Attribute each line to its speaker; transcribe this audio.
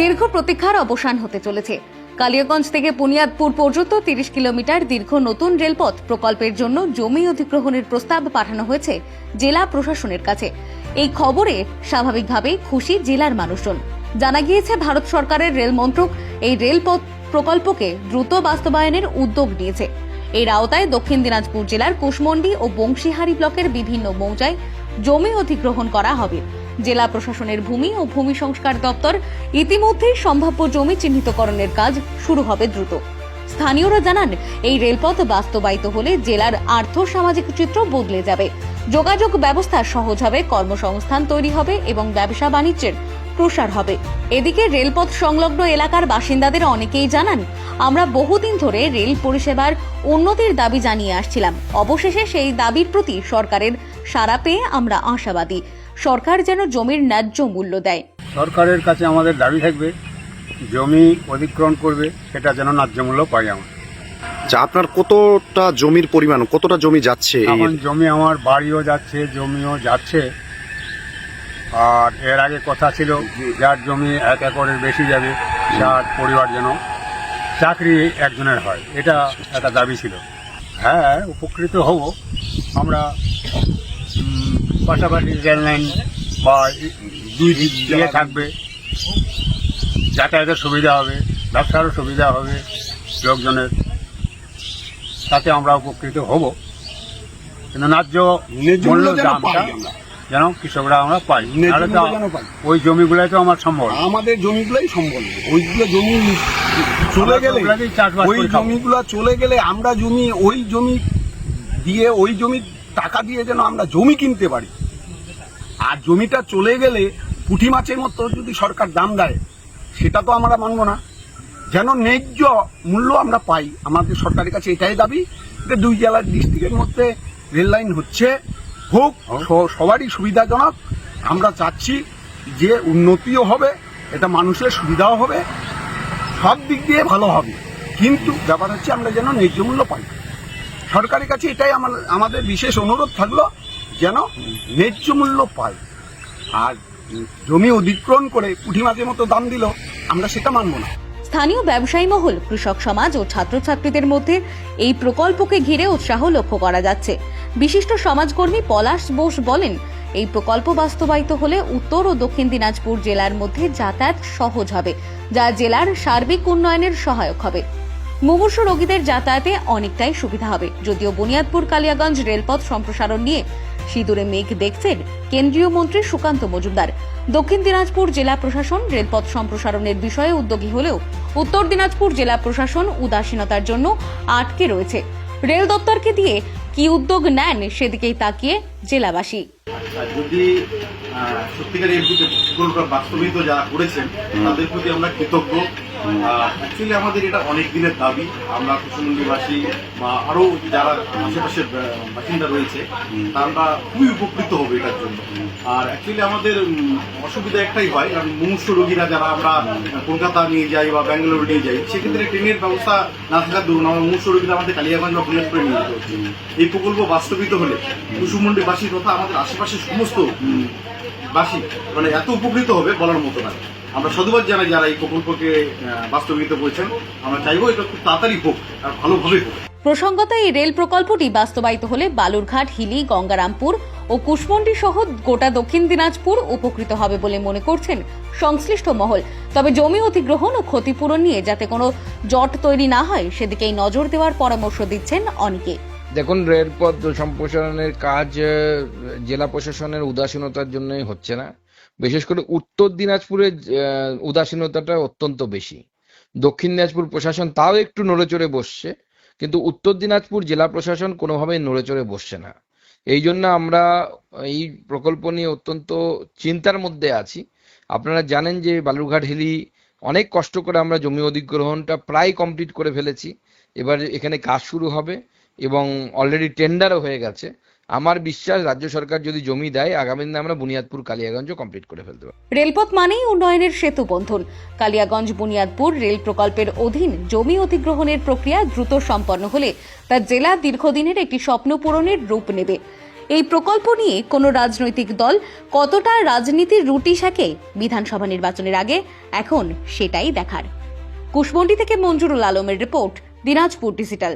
Speaker 1: দীর্ঘ প্রতীক্ষার অবসান হতে চলেছে। কালিয়াগঞ্জ থেকে বুনিয়াদপুর পর্যন্ত তিরিশ কিলোমিটার দীর্ঘ নতুন রেলপথ প্রকল্পের জন্য জমি অধিগ্রহণের প্রস্তাব পাঠানো হয়েছে জেলা প্রশাসনের কাছে। এই খবরে স্বাভাবিকভাবেই খুশি জেলার মানুষজন। জানা গিয়েছে, ভারত সরকারের রেল মন্ত্রক এই রেলপথ প্রকল্পকে দ্রুত বাস্তবায়নের উদ্যোগ নিয়েছে। এর আওতায় দক্ষিণ দিনাজপুর জেলার কুশমন্ডি ও বংশীহারি ব্লকের বিভিন্ন মৌজায় জমি অধিগ্রহণ করা হবে। জেলা প্রশাসনের ভূমি ও ভূমি সংস্কার দপ্তর ইতিমধ্যেই সম্ভাব্য জমি চিহ্নিতকরণের কাজ শুরু হবে দ্রুত। স্থানীয়রা জানান, এই রেলপথ বাস্তবায়িত হলে জেলার আর্থ সামাজিক চিত্র বদলে যাবে। যোগাযোগ ব্যবস্থা সহজ হবে, কর্মসংস্থান তৈরি হবে এবং ব্যবসা বাণিজ্যের প্রসার হবে। এদিকে রেলপথ সংলগ্ন এলাকার বাসিন্দাদের অনেকেই জানান, আমরা বহুদিন ধরে রেল পরিষেবার উন্নতির দাবি জানিয়ে আসছিলাম। অবশেষে সেই দাবির প্রতি সরকারের সাড়া পেয়ে আমরা আশাবাদী। সরকার যেন জমির ন্যায্য মূল্য দেয়।
Speaker 2: সরকারের কাছে আমাদের দাবি থাকবে জমি অধিগ্রহণ করবে সেটা যেন ন্যায্য মূল্য পাই আমরা।
Speaker 3: যা আপনার কতটা জমির পরিমাণ কতটা জমি যাচ্ছে
Speaker 2: এখন জমি আমার বাড়িও যাচ্ছে জমিও যাচ্ছে। আর এর আগে কথা ছিল যার জমি এক একরের বেশি যাবে যার পরিবার যেন চাকরি একজনের হয় এটা একটা দাবি ছিল। হ্যাঁ উপকৃত হব। আমরা পাশাপাশি রেল লাইন বা দুই দিক দিয়ে থাকবে। যাতায়াতের সুবিধা হবে ব্যবসারও সুবিধা হবে লোকজনের। তাতে আমরা উপকৃত হব। কিন্তু ন্যায্য মূল্য দামটা যেন কৃষকরা আমরা পাই। তো। ওই জমিগুলোই তো আমার সম্ভব
Speaker 4: আমাদের জমিগুলোই সম্ভব ওইগুলো জমি চলে গেলে ওই জমিগুলো চলে গেলে আমরা জমি ওই জমি দিয়ে ওই জমি টাকা দিয়ে যেন আমরা জমি কিনতে পারি। আর জমিটা চলে গেলে পুঁটি মাছের মতো যদি সরকার দাম দেয় সেটা তো আমরা মানবো না। যেন ন্যায্য মূল্য আমরা পাই। আমাদের সরকারের কাছে এটাই দাবি যে দুই জেলার ডিস্ট্রিক্টের মধ্যে রেল লাইন হচ্ছে। হোক সবারই সুবিধাজনক। আমরা চাচ্ছি যে উন্নতিও হবে এটা মানুষের সুবিধাও হবে। সব দিক দিয়ে ভালো হবে। কিন্তু ব্যাপার হচ্ছে আমরা যেন ন্যায্য মূল্য পাই। সরকারের কাছে এটাই আমার, আমাদের বিশেষ অনুরোধ থাকল যেন ন্যায্য মূল্য পায়। আর জমি অধিগ্রহণ করে পুঁটি মাছের মতো দাম দিল, আমরা সেটা মানবো না।
Speaker 1: স্থানীয় ব্যবসায়ী মহল, কৃষক সমাজ ও ছাত্রছাত্রীদের মধ্যে এই প্রকল্পকে ঘিরে উৎসাহ লক্ষ্য করা যাচ্ছে। বিশিষ্ট সমাজকর্মী পলাশ বোস বলেন, এই প্রকল্প বাস্তবায়িত হলে উত্তর ও দক্ষিণ দিনাজপুর জেলার মধ্যে যাতায়াত সহজ হবে, যা জেলার সার্বিক উন্নয়নের সহায়ক হবে। মুমূর্ষ রোগীদের যাতায়াতে অনেকটাই সুবিধা হবে। যদিও বুনিয়াদপুর কালিয়াগঞ্জ রেলপথ সম্প্রসারণ নিয়ে সিঁদুরে মেঘ দেখছেন কেন্দ্রীয় মন্ত্রী সুকান্ত মজুমদার। দক্ষিণ দিনাজপুর জেলা প্রশাসন রেলপথ সম্প্রসারণের বিষয়ে উদ্যোগী হলেও উত্তর দিনাজপুর জেলা প্রশাসন উদাসীনতার জন্য আটকে রয়েছে। রেল দপ্তরকে দিয়ে কি উদ্যোগ নেন সেদিকেই তাকিয়ে জেলাবাসী।
Speaker 5: যদি সত্যিকার বাস্তবিত যারা করেছেন, তাদের প্রতি আমরা কৃতজ্ঞ। অ্যাকচুয়ালি আমাদের এটা অনেক দিনের দাবি। আমরা কুসুমন্দিবাসী বা আরও যারা আশেপাশের বাসিন্দা রয়েছে তারা খুবই উপকৃত হবে এটার জন্য। আর অ্যাকচুয়ালি আমাদের অসুবিধা একটাই হয় কারণ মুমূর্ষ রোগীরা যারা আমরা কলকাতা নিয়ে যাই বা ব্যাঙ্গালোর নিয়ে যাই সেক্ষেত্রে ট্রেনের ব্যবস্থা না থাকার দরুন আমরা মুমূর্ষ রোগীরা আমাদের কালিয়াগঞ্জ বা বুলেটপুরে নিয়ে যেতে হচ্ছে। এই প্রকল্প বাস্তবিত হলে কুসুমন্ডিবাসী তথা আমাদের আশেপাশের সমস্ত বাসী মানে এত উপকৃত হবে বলার মতো না। আমরা সাধুবাদ জানাই যারা এই প্রকল্পকে আহ, বাস্তবিত করেছেন। আমরা চাইব এটা খুব তাড়াতাড়ি হোক আর ভালোভাবে হোক।
Speaker 1: প্রসঙ্গত এই রেল প্রকল্পটি বাস্তবায়িত হলে বালুরঘাট হিলি গঙ্গারামপুর ও কুশমন্ডি সহ গোটা দক্ষিণ দিনাজপুর উপকৃত হবে বলে মনে করছেন সংশ্লিষ্ট মহল। তবে জমি অধিগ্রহণ ও ক্ষতিপূরণ নিয়ে যাতে কোনো জট তৈরি না হয় সেদিকেই নজর দেওয়ার পরামর্শ দিচ্ছেন অনেকে।
Speaker 6: দেখুন রেলপথ সম্প্রসারণের কাজ জেলা প্রশাসনের উদাসীনতার জন্যই হচ্ছে না। বিশেষ করে উত্তর দিনাজপুরের উদাসীনতাটা অত্যন্ত বেশি। দক্ষিণ দিনাজপুর প্রশাসন তাও একটু নড়েচড়ে বসছে, কিন্তু উত্তর দিনাজপুর জেলা প্রশাসন কোনোভাবেই নড়েচড়ে বসছে না। এই জন্য আমরা এই প্রকল্প নিয়ে অত্যন্ত চিন্তার মধ্যে আছি। আপনারা জানেন যে বালুরঘাট হিলি অনেক কষ্ট করে আমরা জমি অধিগ্রহণটা প্রায় কমপ্লিট করে ফেলেছি। এবার এখানে কাজ শুরু হবে এবং অলরেডি টেন্ডারও হয়ে গেছে। আমার বিশ্বাস রাজ্য সরকার যদি জমি দেয়, আগামী দিনে আমরা বুনিয়াদপুর কালিয়াগঞ্জ কমপ্লিট করে ফেলতে পারব।
Speaker 1: রেলপথ মানেই উন্নয়নের সেতু বন্ধন। কালিয়াগঞ্জ, বুনিয়াদপুর রেল প্রকল্পের অধীন জমি অধিগ্রহণের প্রক্রিয়া দ্রুত সম্পন্ন হলে তা জেলা দীর্ঘদিনের একটি স্বপ্ন পূরণের রূপ নেবে। এই প্রকল্প নিয়ে কোনো রাজনৈতিক দল কতটা রাজনীতির রুটি শাকে বিধানসভা নির্বাচনের আগে, এখন সেটাই দেখার। কুশমন্ডি থেকে মঞ্জুরুল আলমের রিপোর্ট, দিনাজপুর ডিজিটাল।